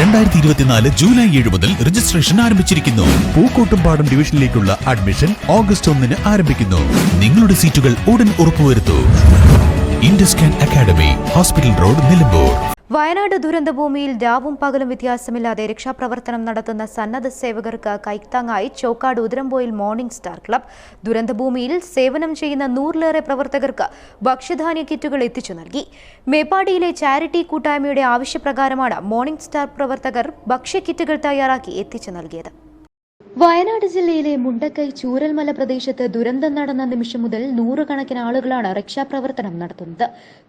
രണ്ടായിരത്തി ഇരുപത്തിനാല് ജൂലൈ ഏഴ് മുതൽ രജിസ്ട്രേഷൻ ആരംഭിച്ചിരിക്കുന്നു. പൂക്കോട്ടുംപാടം ഡിവിഷനിലേക്കുള്ള അഡ്മിഷൻ ഓഗസ്റ്റ് ഒന്നിന് ആരംഭിക്കുന്നു. നിങ്ങളുടെ സീറ്റുകൾ ഉടൻ ഉറപ്പുവരുത്തൂ. Induscan Academy Hospital Road Nilambur. Wayanad ദുരന്തഭൂമിയിൽ രാവും പകലും വ്യത്യാസമില്ലാതെ രക്ഷാപ്രവർത്തനം നടത്തുന്ന സന്നദ്ധ സേവകർക്ക് കൈത്താങ്ങായി Chokkad Udarampoyil Morning Star Club. ദുരന്തഭൂമിയിൽ സേവനം ചെയ്യുന്ന നൂറിലേറെ പ്രവർത്തകർക്ക് ഭക്ഷ്യധാന്യ കിറ്റുകൾ എത്തിച്ചു നൽകി. മേപ്പാടിയിലെ ചാരിറ്റി കൂട്ടായ്മയുടെ ആവശ്യപ്രകാരമാണ് മോർണിംഗ് സ്റ്റാർ പ്രവർത്തകർ ഭക്ഷ്യക്കിറ്റുകൾ തയ്യാറാക്കി എത്തിച്ചു നൽകിയത്. വയനാട് ജില്ലയിലെ മുണ്ടക്കൈ ചൂരൽമല പ്രദേശത്ത് ദുരന്തം നടന്ന നിമിഷം മുതൽ നൂറുകണക്കിന് ആളുകളാണ് രക്ഷാപ്രവർത്തനം നടത്തുന്നത്.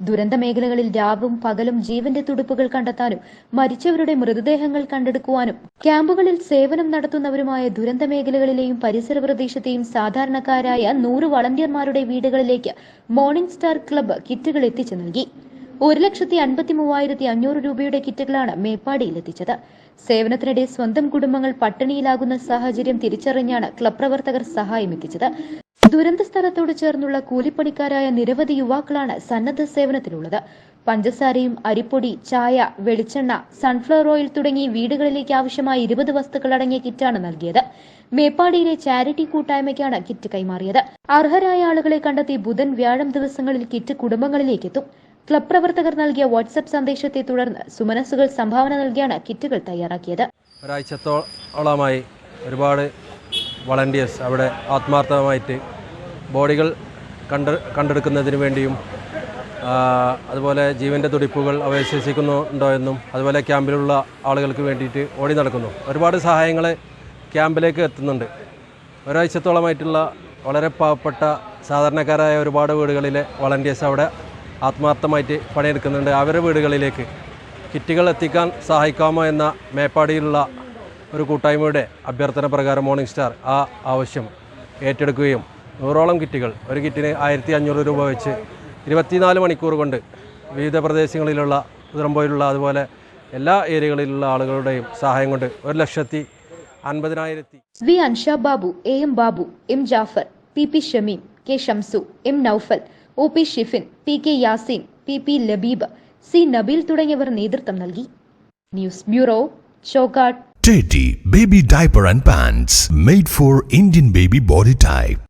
ദുരന്ത മേഖലകളിൽ രാവും പകലും ജീവന്റെ തുടിപ്പുകൾ കണ്ടെത്താനും മരിച്ചവരുടെ മൃതദേഹങ്ങൾ കണ്ടെടുക്കുവാനും ക്യാമ്പുകളിൽ സേവനം നടത്തുന്നവരുമായ ദുരന്ത മേഖലകളിലെയും പരിസര പ്രദേശത്തെയും സാധാരണക്കാരായ നൂറ് വളണ്ടിയർമാരുടെ വീടുകളിലേക്ക് മോർണിംഗ് സ്റ്റാർ ക്ലബ്ബ് കിറ്റുകൾ എത്തിച്ചു നൽകി. ഒരു ലക്ഷത്തി അൻപത്തി മൂവായിരത്തി അഞ്ഞൂറ് രൂപയുടെ കിറ്റുകളാണ് മേപ്പാടിയിൽ എത്തിച്ചത് സേവനത്തിനിടെ സ്വന്തം കുടുംബങ്ങൾ പട്ടിണിയിലാകുന്ന സാഹചര്യം തിരിച്ചറിഞ്ഞാണ് ക്ലബ് പ്രവർത്തകർ സഹായം എത്തിച്ചത്. ദുരന്ത സ്ഥലത്തോട് ചേർന്നുള്ള കൂലിപ്പണിക്കാരായ നിരവധി യുവാക്കളാണ് സന്നദ്ധ സേവനത്തിലുള്ളത് പഞ്ചസാരയും അരിപ്പൊടി ചായ വെളിച്ചെണ്ണ സൺഫ്ലവർ ഓയിൽ തുടങ്ങി വീടുകളിലേക്ക് ആവശ്യമായ ഇരുപത് വസ്തുക്കൾ അടങ്ങിയ കിറ്റാണ് നൽകിയത്. മേപ്പാടിയിലെ ചാരിറ്റി കൂട്ടായ്മയ്ക്കാണ് കിറ്റ് കൈമാറിയത്. അർഹരായ ആളുകളെ കണ്ടെത്തി ബുധൻ വ്യാഴം ദിവസങ്ങളിൽ കിറ്റ് കുടുംബങ്ങളിലേക്ക് എത്തും ക്ലബ് പ്രവർത്തകർ നൽകിയ വാട്സ്ആപ്പ് സന്ദേശത്തെ തുടർന്ന് സുമനസ്സുകൾ സംഭാവന നൽകിയാണ് കിറ്റുകൾ തയ്യാറാക്കിയത്. ഒരാഴ്ചത്തോളമായി ഒരുപാട് വളണ്ടിയേഴ്സ് അവിടെ ആത്മാർത്ഥമായിട്ട് ബോഡികൾ കണ്ട് കണ്ടെടുക്കുന്നതിന് വേണ്ടിയും അതുപോലെ ജീവന്റെ തുടിപ്പുകൾ അവശേഷിക്കുന്നുണ്ടോ എന്നും അതുപോലെ ക്യാമ്പിലുള്ള ആളുകൾക്ക് വേണ്ടിയിട്ട് ഓടി നടക്കുന്നു. ഒരുപാട് സഹായങ്ങൾ ക്യാമ്പിലേക്ക് എത്തുന്നുണ്ട്. ഒരാഴ്ചത്തോളമായിട്ടുള്ള വളരെ പാവപ്പെട്ട സാധാരണക്കാരായ ഒരുപാട് വീടുകളിലെ വളണ്ടിയേഴ്സ് അവിടെ ആത്മാർത്ഥമായിട്ട് പണിയെടുക്കുന്നുണ്ട്. അവരുടെ വീടുകളിലേക്ക് കിറ്റുകൾ എത്തിക്കാൻ സഹായിക്കാമോ എന്ന മേപ്പാടിയിലുള്ള ഒരു കൂട്ടായ്മയുടെ അഭ്യർത്ഥന പ്രകാരം മോർണിംഗ് സ്റ്റാർ ആ ആവശ്യം ഏറ്റെടുക്കുകയും നൂറോളം കിറ്റുകൾ ഒരു കിറ്റിന് ആയിരത്തി അഞ്ഞൂറ് രൂപ വെച്ച് ഇരുപത്തിനാല് മണിക്കൂർ കൊണ്ട് വിവിധ പ്രദേശങ്ങളിലുള്ള ഉതിരമ്പോയിലുള്ള അതുപോലെ എല്ലാ ഏരിയകളിലുള്ള ആളുകളുടെയും സഹായം കൊണ്ട് ഒരു ലക്ഷത്തി അൻപതിനായിരത്തി V Ansha Babu A M Babu M Jafar P P Shameem K Shamsu M Naufal O P Shifin P K Yaseen P P Labeeb C Nabeel തുടങ്ങിയവർ നേതൃത്വം നൽകി news bureau Chokkad Baby Diaper and Pants made for Indian baby body type.